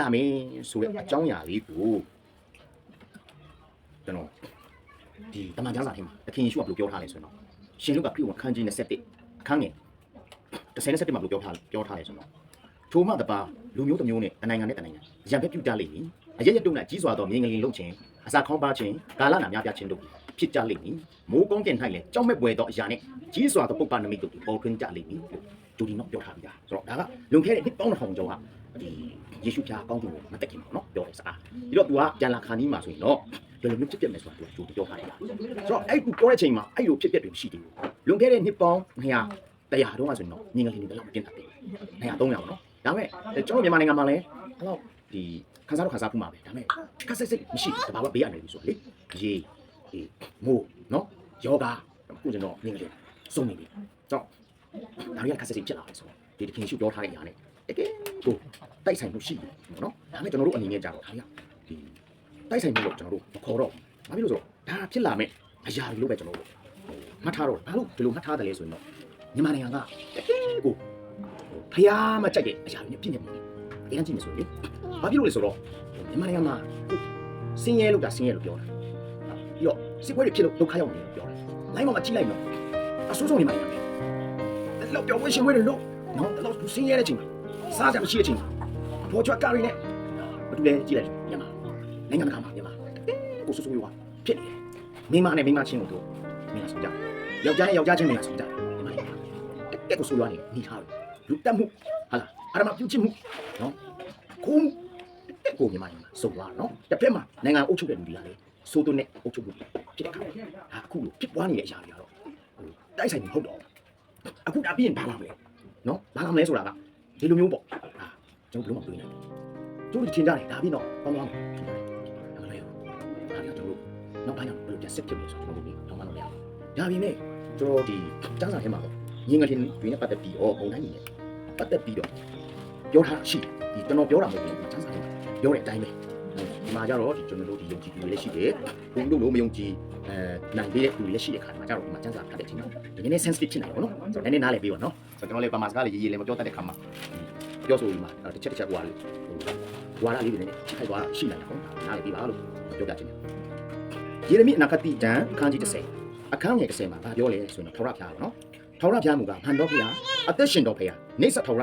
လာမင်းဆိုတဲ့အကြောင်းအရာလေးကိုကျွန်တော်ဒီတမန်ကျမ်းစာထဲမှာတခင်ယေရှုကဘယ်လိုပြောထားလဲဆိုတော့ရှင်လူကပြုတ်ခန်းကြီး27အခန်းငယ်37မှာဘယ်လိုပြောထားလဲပြောထားလဲဆိုတော့ထိုမှတပါလူမျိုးတစ်မျိုးနဲ့တနိုင်ငံနဲ့တနိုင်ငံရံဖက်ပြုတ်ကြလိမ့်မည်အရက်ရက်တုံးနဲ့ကြီးစွာသောမြင်းကလေးလုံချင်းအစာခေါင်းပါခြင်းကာလနာများပြခြင်းတို့ဖြစ်ကြလိမ့်မည်မိုးကောင်းကင်၌လည်းကြောက်မဲ့ပွဲသောအရာနဲ့ကြီးစွာသောပုပ္ပနမိတ်တို့ပေါ်ထွန်းကြလိမ့်မည်ဂျိုဒီနော်ပြောထားပြီးသားဆိုတော့ဒါကလွန်ခဲ့တဲ့နှစ်ပေါင်းတစ်ထောင်ကျော်ဟာဒီ ယေရှုဖျားကောင်းကင်ကိုမတက်ခင်ပါနော်ပြောတယ်စကားဒီတော့ तू ကကြံလာခါနီးမှာဆိုရင်တော့ဘယ်လိုမျိုးဖြစ်ပြမယ်ဆိုတာ तू ဂျိုဒီပြောထားတယ်ဆိုတော့အဲ့ तू ပြောတဲ့အချိန်မှာအဲ့လိုဖြစ်ပြတွေမရှိသေးဘူးလွန်ခဲ့တဲ့နှစ်ပေါင်း200တရားတုန်းကဆိုရင်တော့ငင်္ဂလီနေတယ်လို့ပြင်တာတယ်200 300ပေါ့နော်ဒါပေမဲ့ကျွန်တော်မြန်မာနိုင်ငံမှာလည်းအဲ့တော့ဒီခန်းစားတော့ခန်းစားဖူးမှာပဲဒါပေမဲ့ခက်ဆက်ဆက်မရှိဘူးတဘာဝဘေးရတယ်လို့ဆိုလေရေဒီမိုးနော်ယောဂအခုကျွန်တော်ငင်္ဂလီစုံနေပြီတော့ဒါတွေကခက်ဆက်ဆက်ဖြစ်လာတယ်ဆိုတော့ဒီတခင်ရှုပြောထားတဲ့အရာနဲ့တကယ် ကိုတိုက်ဆိုင်မှုရှိတယ်ပေါ့နော်ဒါပေမဲ့ကျွန်တော်တို့အနေနဲ့ကြာတော့ဒါတွေကဒီတိုက်ဆိုင်မှုတော့ကျွန်တော်တို့မခေါ်တော့ဘူးဘာဖြစ်လို့ဆိုတော့ဒါဖြစ်လာမဲ့အရာတွေလို့ပဲကျွန်တော်တို့မှတ်ထားတော့ဘာလို့ဒီလိုမှတ်ထားတယ်လဲဆိုရင်တော့မြန်မာနိုင်ငံကတကယ်ကိုဖျားမကြိုက်တဲ့အရာတွေနဲ့ပြည့်နေပြီအရင်ကြည့်နေဆိုရင်ဘာဖြစ်လို့လဲဆိုတော့မြန်မာနိုင်ငံမှာစင်းရဲလို့ကစင်းရဲလို့ပြောတာပြီးတော့စစ်ပွဲတွေဖြစ်လို့ဒုက္ခရောက်နေလို့ပြောတာလိုင်းပေါ်မှာကြည့်လိုက်တော့အဆိုးဆုံးနေမှာနေတယ်လောက်ပြောဝှရှင်ဝဲတယ်လို့နော်လောက်စင်းရဲတဲ့ချိန်မှာ စားကြမရှိတဲ့ချိန်မှာဘောချွတ်ကာရီနဲ့ဘာတူလဲကြည့်လိုက်မြန်မာနိုင်ငံကမှာမြန်မာကိုဆူဆူရွာဖြစ်နေတယ်မိမနဲ့မိမချင်းကိုတို့မင်းလားဆောင်ကြယောက်ျားနဲ့ယောက်ျားချင်းမင်းလားဆောင်ကြမြန်မာနိုင်ငံတက်ကိုဆူရွာနေနေထားတယ်လူတက်မှုဟာလားအရမပြုတ်ချမှုနော်ခုံးတက်ကိုမြန်မာနိုင်ငံစုံသွားနော်တစ်ဖက်မှာနိုင်ငံအုပ်ချုပ်တဲ့လူတွေကလည်းစိုးသွင်းတဲ့အုပ်ချုပ်မှုဖြစ်တဲ့ခါဒါအခုလိုဖြစ်ပွားနေတဲ့အရာတွေကတော့တိုက်ဆိုင်နေဟုတ်တော့အခုဒါပြီးရင်ဘာလာမလဲနော်ဘာလာမလဲဆိုတာက ဒီလိုမျိုးပေါ့ဟာကျွန်တော်ဘယ်လိုမှမတွေးနိုင်ဘူးတို့ထင်ကြတယ်ဒါပြီးတော့ကောင်းကောင်းမလဲဒါကြောင့်တို့နောက်ပိုင်းတော့ဘယ်လိုပြဆက်ဖြစ်လဲဆိုတော့ကျွန်တော်တို့တော့မလုပ်ရဘူးဒါပေမဲ့ကျွန်တော်ဒီစမ်းစာထဲမှာပေါ့ငင်းငတင်တွေနဲ့ပတ်သက်ပြီးတော့ပုံတိုင်းနေနဲ့ပတ်သက်ပြီးတော့ပြောထားရှိဒီကျွန်တော်ပြောတာမဟုတ်ဘူးစမ်းစာထဲမှာပြောတဲ့အတိုင်းပဲဒီမှာကြတော့ဒီကျွန်တော်တို့ဒီယုံကြည်သူတွေလည်းရှိတယ်ဘုံတို့လိုမယုံကြည် အဲနိုင်ပေးတဲ့သူတွေလည်းရှိတဲ့ခါမှာကြတော့ဒီမှာစမ်းစာဖတ်တဲ့အချိန်မှာဒီနည်းနည်း sensitive ဖြစ်နေပါတော့နော်ဆိုတော့နည်းနည်းနားလည်ပြီးပါနော်ဆိုတော့ကျွန်တော်လည်းပမာစကားလေးရေးရေးလည်းမပြောတတ်တဲ့ခါမှာပြောဆိုပြီးမှတစ်ချက်တစ်ချက်ဟိုဟာလေးဟိုဝါရလေးတွေနဲ့ချိခိုက်သွားတာရှိနိုင်တယ်ပေါ့နားလည်ပြီးပါလို့ပြောပြချင်တယ်ယေရမိအနာဂတိတံအခန်းကြီး30အခန်းငယ်30မှာဗာပြောလဲဆိုရင်ထောရဖျားပါနော်ထောရဖျားမူကဟန်တော်ဖျားအသက်ရှင်တော်ဖျားနေဆက်ထောရ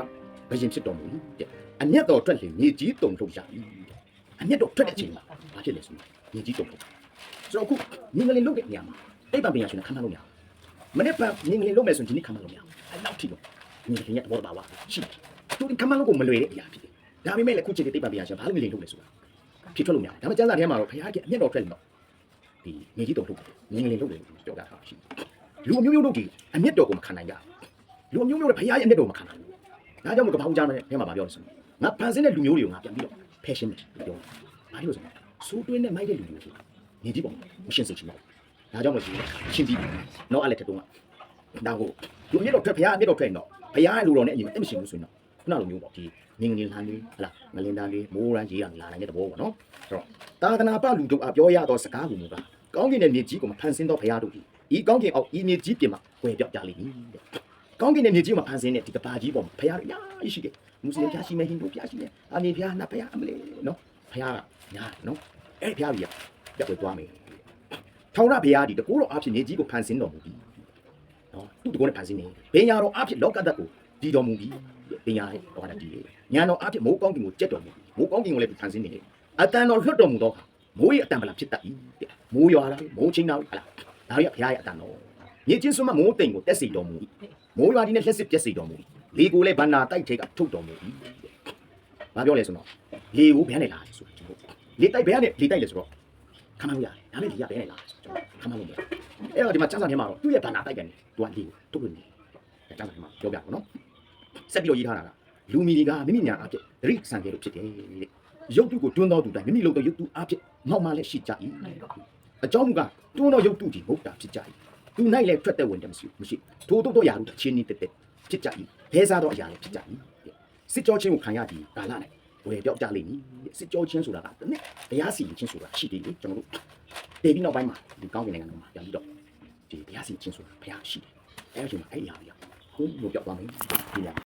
ဘယင်ဖြစ်တော်မူတဲ့အမျက်တော်ထွက်လေမြေကြီးတုံထုတ်ရ၏အမျက်တော်ထွက်တဲ့အချိန်မှာဘာဖြစ်လဲဆိုရင်မြေကြီးတုံထုတ် ဆိုတော့အခုငင်္ဂလင်လုတ်တဲ့နေရာမှာအိပ်ပံပညာရှင်ကခံမလို့မရဘူးမနေ့ကငင်္ဂလင်လုတ်မယ်ဆိုရင်ဒီနေ့ခံမလို့မရဘူးအဲ့လောက်ထိတော့ငင်္ဂလင်ရဲ့သဘောတဘာဝရှိတယ်သူဒီခံမလို့ကိုမလွယ်တဲ့အရာဖြစ်တယ်ဒါပေမဲ့လည်းအခုချိန်ဒီအိပ်ပံပညာရှင်ဘာလို့ငင်္ဂလင်လုတ်လဲဆိုတာဖြစ်ထွက်လို့မရတယ်ဒါပေမဲ့ကျမ်းစာထဲမှာတော့ဘုရားကအမျက်တော်ထွက်လို့ဒီမြေကြီးတုံထုတ်ငင်္ဂလင်လုတ်တယ်လို့ပြောတာရှိတယ်လူအမျိုးမျိုးတို့ဒီအမျက်တော်ကိုမခံနိုင်ကြဘူးလူအမျိုးမျိုးတွေဘုရားရဲ့အမျက်တော်ကိုမခံနိုင်ဘူးဒါကြောင့်မို့ကပ္ပဦးကြားမယ်ထဲမှာပြောလို့ဆိုငါဖန်ဆင်းတဲ့လူမျိုးတွေကိုငါပြန်ပြီးတော့ဖယ်ရှင်းတယ်ပြောဘာလို့လဲဆိုတော့စိုးတွင်းနဲ့မိုက်တဲ့လူမျိုးတွေ နေကြည့်ပေါ့မရှင်းစေချင်တော့ဒါကြောင့်မို့ဒီရှင်းပြီးပြီနော်အဲ့လက်ထက်တုန်းကဒါကိုလူအမျက်တော်ထွက်ဘုရားအမျက်တော်ထွက်ရင်တော့ဘုရားရဲ့လူတော်နဲ့အရင်အမရှင်းဘူးဆိုရင်တော့ခုနလိုမျိုးပေါ့ဒီငင်းငင်းလန်းလေးဟလာငလင်းတန်းလေးမိုးရမ်းကြီးရလာနိုင်တဲ့သဘောပေါ့နော်အဲ့တော့တာသနာပလူတို့အပြောရတော့စကားကိုမျိုးကကောင်းကင်နဲ့မြေကြီးကိုမဖန်ဆင်းတော့ဘုရားတို့ဒီဤကောင်းကင်အောက်ဤမြေကြီးပြင်မှာဝယ်ပြောက်ကြလိမ့်မည်တဲ့ကောင်းကင်နဲ့မြေကြီးမှာဖန်ဆင်းတဲ့ဒီကဘာကြီးပေါ်မှာဘုရားတို့အများကြီးရှိတယ်မွတ်စလင်ဖျားရှိမယ်ဟိန္ဒူဖျားရှိမယ်အာနေဖျားနတ်ဖျားအမလေးနော်ဖျားကညာနော်အဲ့ဖျားကြီးက ပြတ်ွယ်သွားမယ်ထောင်ရဖျားဒီတကူတော့အဖြစ်မြေကြီးကိုဖန်ဆင်းတော်မူပြီနော်သူ့တကူနဲ့ဖန်ဆင်းနေဘယ်ညာတော့အဖြစ်လောကဓာတ်ကိုဒီတော်မူပြီဘယ်ညာဟောတာဒီညာတော့အဖြစ်မိုးကောင်းကင်ကိုကြက်တော်မူမိုးကောင်းကင်ကိုလည်းဖန်ဆင်းနေတယ်အတန်တော်လွတ်တော်မူတော့မိုးရဲ့အတန်ပလာဖြစ်တတ်၏မိုးရွာလာမိုးချင်းတော့ဟလာဒါရဖျားရဲ့အတန်တော်မြေချင်းစွမ်းမမိုးတိမ်ကိုတက်စီတော်မူမိုးရွာဒီနဲ့လက်စစ်ပြက်စီတော်မူလေကိုလည်းဘန္နာတိုက်ထိတ်ကထုတ်တော်မူ၏ဘာပြောလဲဆိုတော့လေကိုဘယ်နဲ့လာလဲဆိုတော့ကျွန်တော်လေတိုက်ဘယ်ကနေလေတိုက်လဲဆိုတော့ ခမလို့ရတယ်ဒါနဲ့လေကဘယ်နဲ့လာလဲဆိုတော့ခမလို့မရအဲ့တော့ဒီမှာစမ်းစာထဲမှာတော့သူ့ရဲ့ဘန္နာတိုက်ကန်နေသူကလေကိုထုတ်လို့နေတယ်စမ်းစာထဲမှာပြောပြပါနော်ဆက်ပြီးတော့ရေးထားတာကလူမီတွေကမိမိညာအဖြစ်ဒရိစံကြဲလို့ဖြစ်တယ်တဲ့ရုပ်တုကိုတွန်းတော်သူတိုင်းမိမိလုပ်တဲ့ရုပ်တုအဖြစ်မောက်မှလည်းရှိကြ၏အကြောင်းမူကတွန်းတော်ရုပ်တုဒီမဟုတ်တာဖြစ်ကြ၏သူ၌လည်းထွက်တဲ့ဝင်တယ်မရှိမရှိထို့တော့တော့ရာတို့ချင်းနေတက်တက်ဖြစ်ကြ၏လဲစားတော့အရာလည်းဖြစ်ကြ၏စစ်ကြောချင်းကိုခံရပြီးကာလနဲ့ ဝယ်ပြောက်ကြလိမ့်မည်စစ်ကြောချင်းဆိုတာကတနည်းတရားစီရင်ချင်းဆိုတာရှိတယ်လေကျွန်တော်တို့တည်ပြီးနောက်ပိုင်းမှာဒီကောင်းကင်နိုင်ငံတော်မှာပြန်ပြီးတော့ဒီတရားစီရင်ချင်းဆိုတာဘုရားရှိတယ်အဲ့ဒီအချိန်မှာအဲ့ဒီဟာတွေကဘုံလို့ပြောက်သွားမယ်ဒီလား